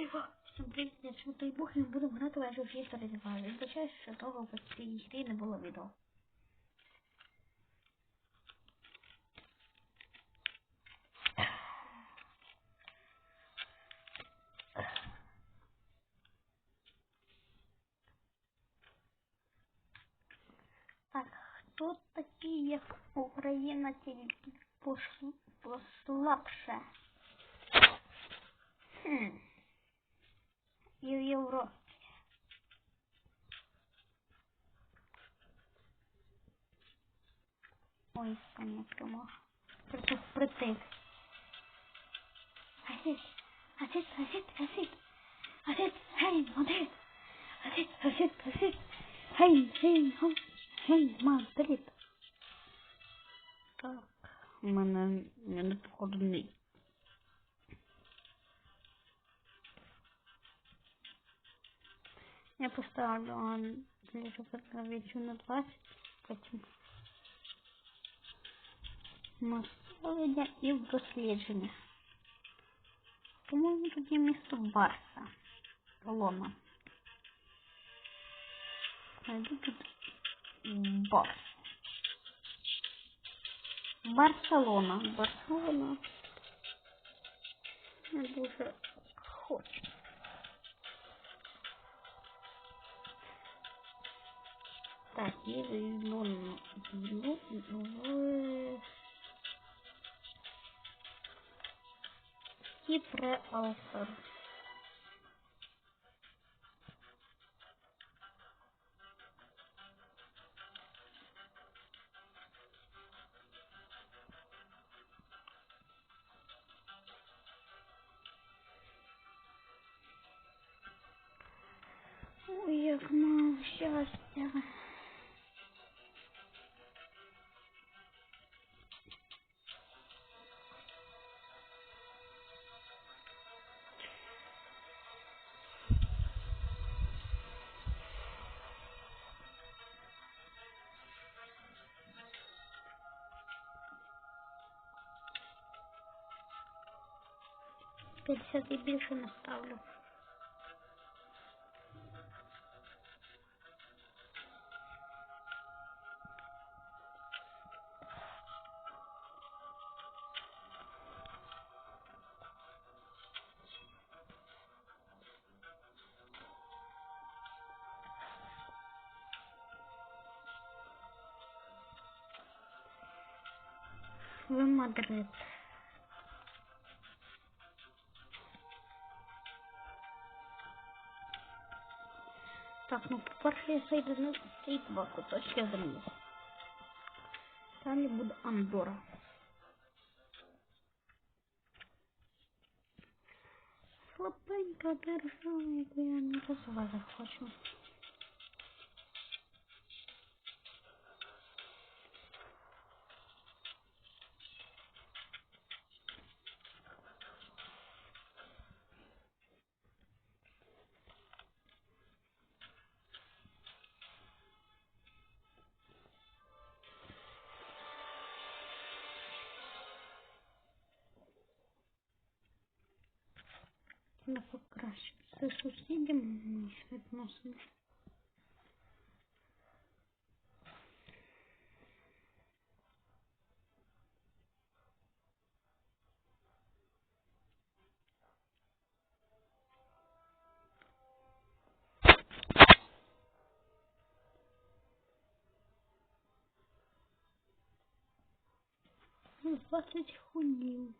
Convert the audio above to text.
Хайва! Всім привіт, я Чутай Бух і будемо грати в of History 2. Вибачаюсь, що того в цій грі не було відео. Так, хто такий, як Україна тільки послабше? Хм. І в Європі. Ой, коня прямо. Притих, притих. Асід, асід, асід, асід. Асід, гей, Мадрид. Асід, асід, асід. Гей, гей, гей, гей, Мадрид. Так, у мене, у мене походу не Я поставлю он для фотографию на 20, потім наставлення і в дослідження. По-моєму, тут є місто Барса. Лома. Найду тут Барс. Барселона. Барселона. Я дуже хочу. Так, ну, ну, ну, Кипре Алфа. Ой, як мало щастя. П'ятдесят і більше не ставлю. В Мадрид. Так, ну по-перше, я зайду на ці два куточки землі. Далі буде Андора. Слабенька держава, яку я не розвивати хочу. Не покраще. Це сусідям між відносини. Ну, 20 хунів.